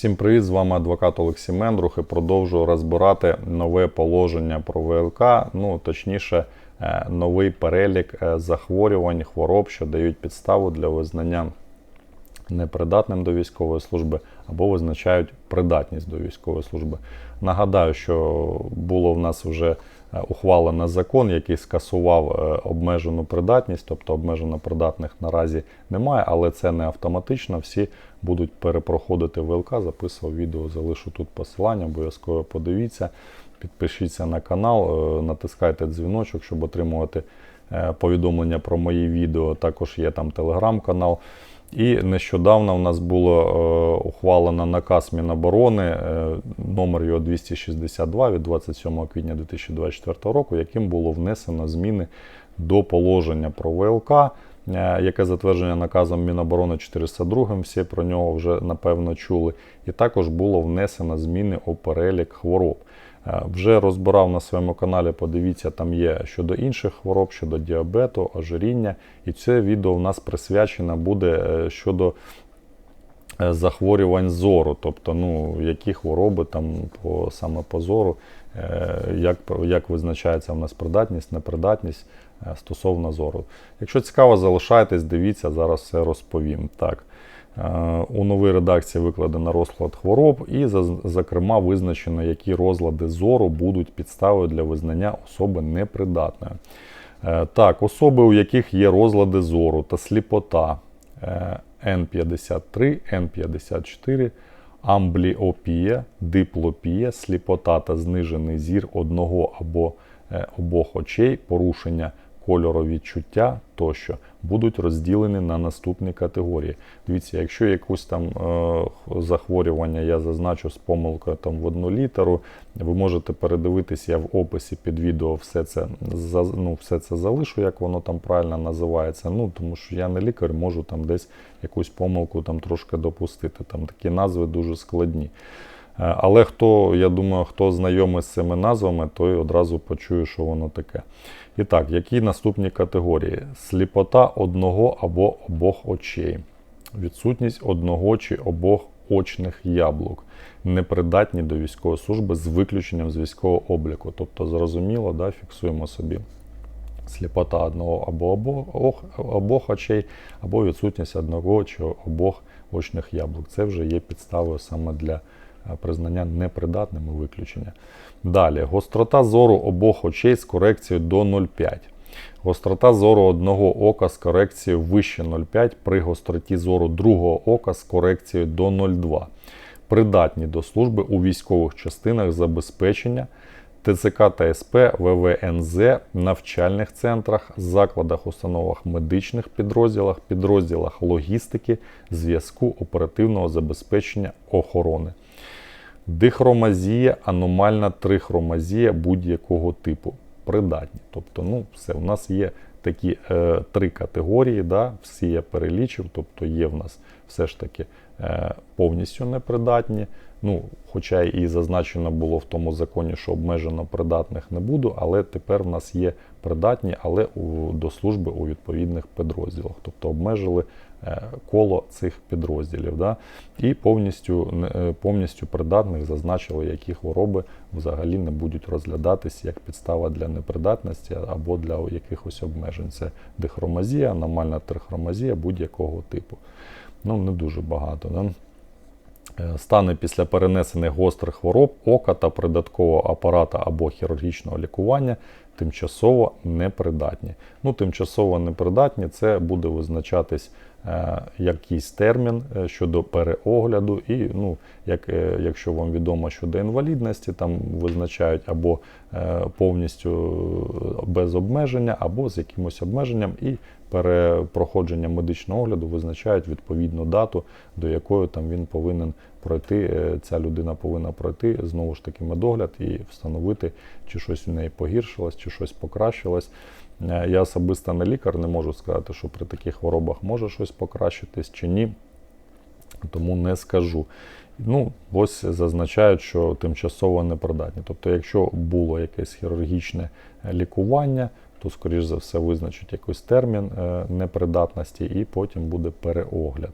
Всім привіт! З вами адвокат Олексій Мендрух і продовжую розбирати нове положення про ВЛК, ну точніше, е, новий перелік е, захворювань, хвороб, що дають підставу для визнання непридатним до військової служби або визначають придатність до військової служби. Нагадаю, що було в нас вже ухвалено закон, який скасував е, обмежену придатність, тобто обмежено придатних наразі немає, але це не автоматично. Всі будуть перепроходити ВЛК. Записував відео, залишу тут посилання, обов'язково подивіться. Підпишіться на канал, е, натискайте дзвіночок, щоб отримувати е, повідомлення про мої відео. Також є там телеграм-канал. І нещодавно у нас було е, ухвалено наказ Міноборони, е, номер його 262 від 27 квітня 2024 року, яким було внесено зміни до положення про ВЛК, е, яке затвердження наказом Міноборони 402, всі про нього вже напевно чули. І також було внесено зміни у перелік хвороб. Е, Вже розбирав на своєму каналі, подивіться, там є щодо інших хвороб, щодо діабету, ожиріння. І це відео в нас присвячено буде е, щодо е, захворювань зору, тобто ну, які хвороби там по, саме по зору, як, як визначається в нас придатність, непридатність стосовно зору. Якщо цікаво, залишайтесь, дивіться, зараз все розповім. Так. Е, У новій редакції викладено розклад хвороб, і зокрема визначено, які розлади зору будуть підставою для визнання особи непридатною. Е, Так, особи, у яких є розлади зору та сліпота е, N53, N54, амбліопія, диплопія, сліпота та знижений зір одного або е, обох очей, порушення кольоровідчуття тощо будуть розділені на наступні категорії. Дивіться, якщо якусь там е, захворювання я зазначу з помилкою там в одну літеру, ви можете передивитися, я в описі під відео все це ну, все це залишу, як воно там правильно називається. Ну тому що я не лікар, можу там десь якусь помилку там трошки допустити. Там такі назви дуже складні. Е, Але хто, я думаю, хто знайомий з цими назвами, той одразу почує, що воно таке. І так, які наступні категорії? Сліпота одного або обох очей, відсутність одного чи обох очних яблук, непридатні до військової служби з виключенням з військового обліку. Тобто, зрозуміло, да, фіксуємо собі сліпота одного або обох, обох очей, або відсутність одного чи обох очних яблук. Це вже є підставою саме для признання непридатним і виключення. Далі, гострота зору обох очей з корекцією до 0,5. Гострота зору одного ока з корекцією вище 0,5 при гостроті зору другого ока з корекцією до 0,2. Придатні до служби у військових частинах забезпечення ТЦК та СП, ВВНЗ, навчальних центрах, закладах, установах медичних підрозділах, підрозділах логістики, зв'язку, оперативного забезпечення охорони. Дихромазія, аномальна трихромазія будь-якого типу. Придатні. Тобто, ну, все, у нас є такі е, три категорії, да, всі я перелічив, тобто є в нас все ж таки е, повністю непридатні. Ну, хоча і зазначено було в тому законі, що обмежено придатних не буду, але тепер в нас є придатні, але у, до служби у відповідних підрозділах. Тобто обмежили коло цих підрозділів. Да? І повністю, е, повністю придатних зазначили, які хвороби взагалі не будуть розглядатись як підстава для непридатності або для якихось обмежень. Це дихромазія, аномальна трихромазія будь-якого типу. Ну, не дуже багато. Да? Е, Стани після перенесених гострих хвороб ока та придаткового апарата або хірургічного лікування тимчасово непридатні. Ну, тимчасово непридатні це буде визначатись е, якийсь термін е, щодо переогляду, і ну, як, е, якщо вам відомо щодо інвалідності, там визначають або е, повністю е, без обмеження, або з якимось обмеженням, і перепроходження медичного огляду визначають відповідну дату, до якої там він повинен пройти, е, ця людина повинна пройти знову ж таки медогляд і встановити, чи щось у неї погіршилось, чи щось покращилось. Е, Я особисто не лікар, не можу сказати, що при таких хворобах може щось покращитись чи ні. Тому не скажу. Ну, ось зазначають, що тимчасово непридатні. Тобто, якщо було якесь хірургічне е, лікування, то, скоріш за все, визначать якийсь термін е, непридатності і потім буде переогляд.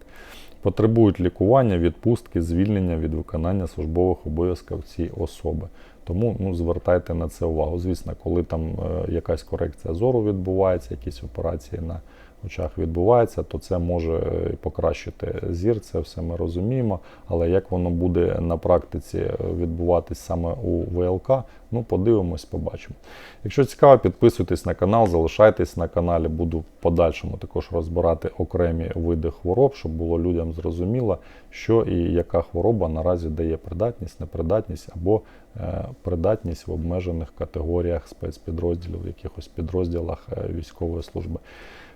потребують лікування, відпустки, звільнення від виконання службових обов'язків ці особи. Тому ну, звертайте на це увагу. Звісно, коли там е, якась корекція зору відбувається, якісь операції на очах відбуваються, то це може покращити зір, це все ми розуміємо. Але як воно буде на практиці відбуватись саме у ВЛК, ну подивимось, побачимо. Якщо цікаво, підписуйтесь на канал, залишайтесь на каналі. Буду в подальшому також розбирати окремі види хвороб, щоб було людям зрозуміло, що і яка хвороба наразі дає придатність, непридатність або е, придатність в обмежених категоріях спецпідрозділів, в якихось підрозділах е, військової служби.